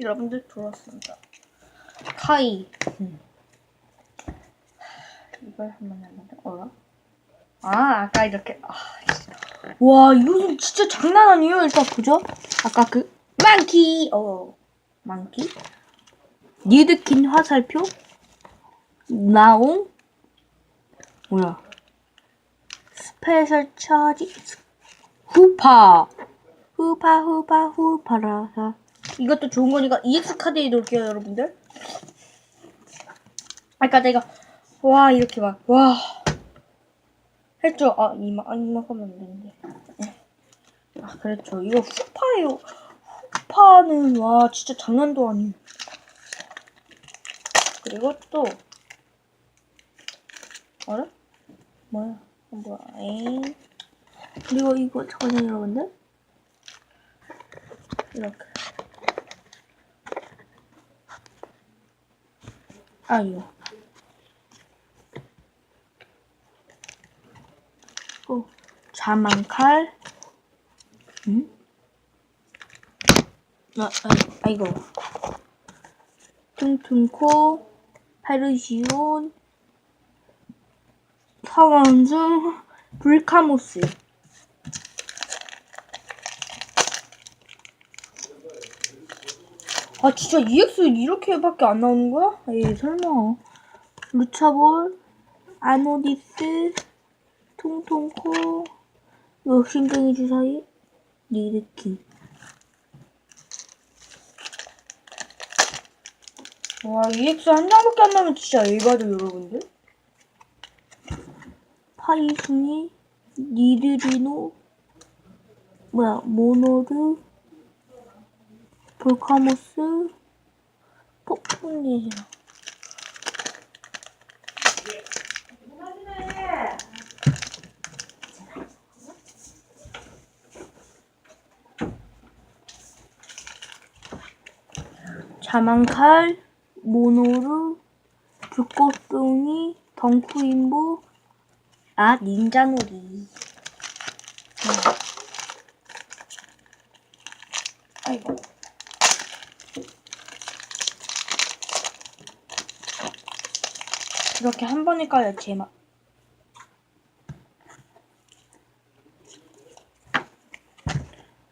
여러분들 돌아왔습니다. 카이. 음. 이걸 한번 해보자. 어라? 아, 아까 이렇게. 아, 씨. 와, 이거 진짜 장난 아니에요. 일단 보죠. 아까 그 만키. 어, 만키. 니드킨 화살표. 나옹. 뭐야? 스페셜 차지. 후파. 후파 후파 후파라사. 이것도 좋은 거니까 EX 카드에 놓을게요, 여러분들. 아까 내가 와 이렇게 막 와 했죠. 아 이마 아 이만하면 안 되는데. 네. 아 그렇죠. 이거 후파예요. 후파는 와 진짜 장난도 아니에요. 그리고 또 어라? 뭐야? 어, 뭐야? 에잉. 그리고 이거 잠깐만요, 여러분들. 이렇게. 아 이거. 또 자만칼. 응? 아, 아, 아 이거. 퉁퉁코, 페르시온, 상원중, 불카모스. 아 진짜 EX 이렇게밖에 안 나오는 거야? 에이 설마. 루차볼 아노디스 통통코 욕심쟁이 주사위 리드키. 와 EX 한 장밖에 안 나면 진짜 에바죠 여러분들. 파이순이 니드리노 뭐야 모노르 볼카모스 폭풍이 자만칼 모노르 불꽃송이 덩쿠인보 아 닌자놀이. 음. 아이고 이렇게 한 번에 까요 제맛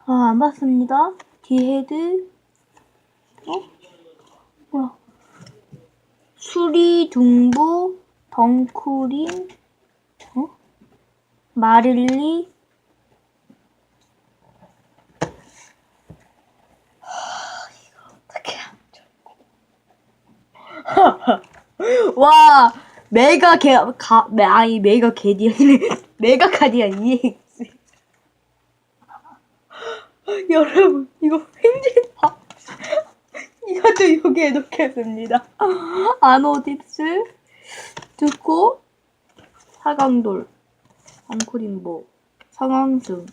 아, 안 봤습니다. 디헤드, 어? 뭐야? 수리 둥부, 덩쿠린, 어? 마릴리, 하, 이거 어떻게 하죠? 와, 메가 개, 가, 메, 아니, 메가 개디언이네. 메가 카디언 EX. 여러분, 이거 횡재다. 이것도 여기에 놓겠습니다. 아노디스, 듣고, 사강돌, 앙코림보, 상황승.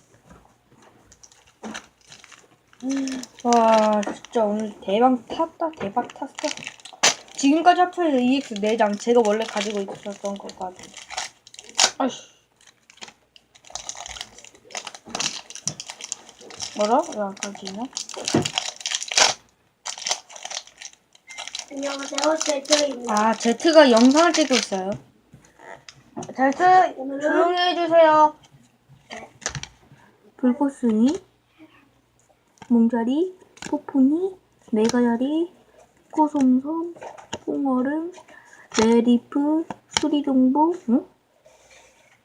와, 진짜 오늘 대박 탔다, 대박 탔어. 지금까지 합쳐서 EX 4장 제가 원래 가지고 있었던 것까지. 아이씨. 뭐라? 왜 아까 지나? 안녕하세요, 제트입니다. 아, 제트가 영상을 찍고 있어요. 제트, 조용히 해주세요. 불꽃순이, 몽자리, 포푸니, 메가자리, 코솜솜, 뽕얼음, 메리프, 수리동보, 응?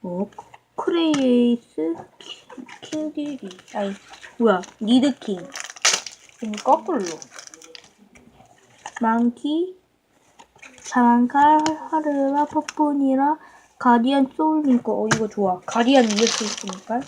어? 크레이에이스, 킹- 킹디리, 아이, 뭐야, 니드킹. 이거 거꾸로. 망키, 자만칼, 하르라, 퍼프니라, 가디안 소울링거. 어, 이거 좋아. 가디안 이렇게 있으니까.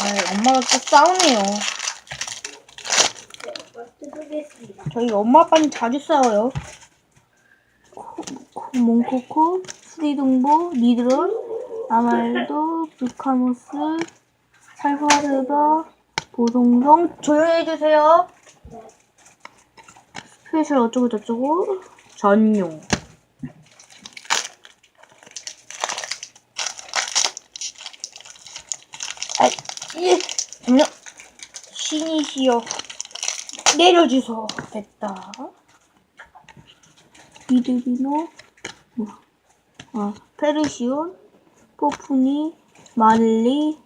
아, 엄마가 또 싸우네요. 저희 엄마 아빠는 자주 싸워요. 몽코코, 수리동보, 니드론, 아말도, 루카모스, 살바르바, 보송성 조용히 해주세요. 네. 스페셜 어쩌고 저쩌고 전용. 아, 예, 신이시여 내려주소. 됐다. 비드리노, 뭐, 아, 페르시온, 포프니, 마를리,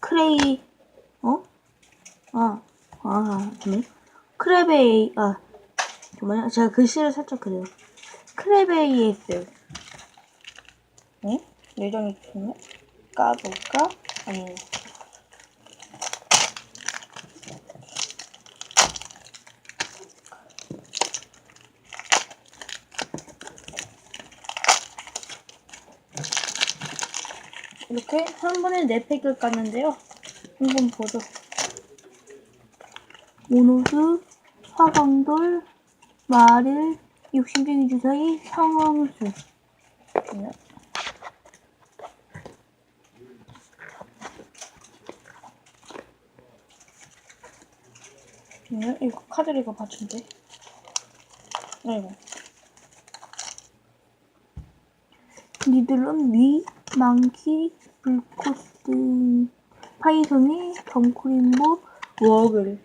크레이, 어? 아, 아, 잠깐만. 크레베이, 아, 잠깐만요. 제가 글씨를 살짝 그래요. 크레베이에스. 네? 예정이 있으면 까볼까? 아니 이렇게 한 번에 네 팩을 깠는데요. 한번 보죠. 모노스, 화강돌, 마릴, 욕심쟁이 주사위, 상황수. 네. 네, 이거 카드를 이거 받침대. 아이고. 니들은 미, 망키, 불코스, 파이송이, 덩크림보, 워글.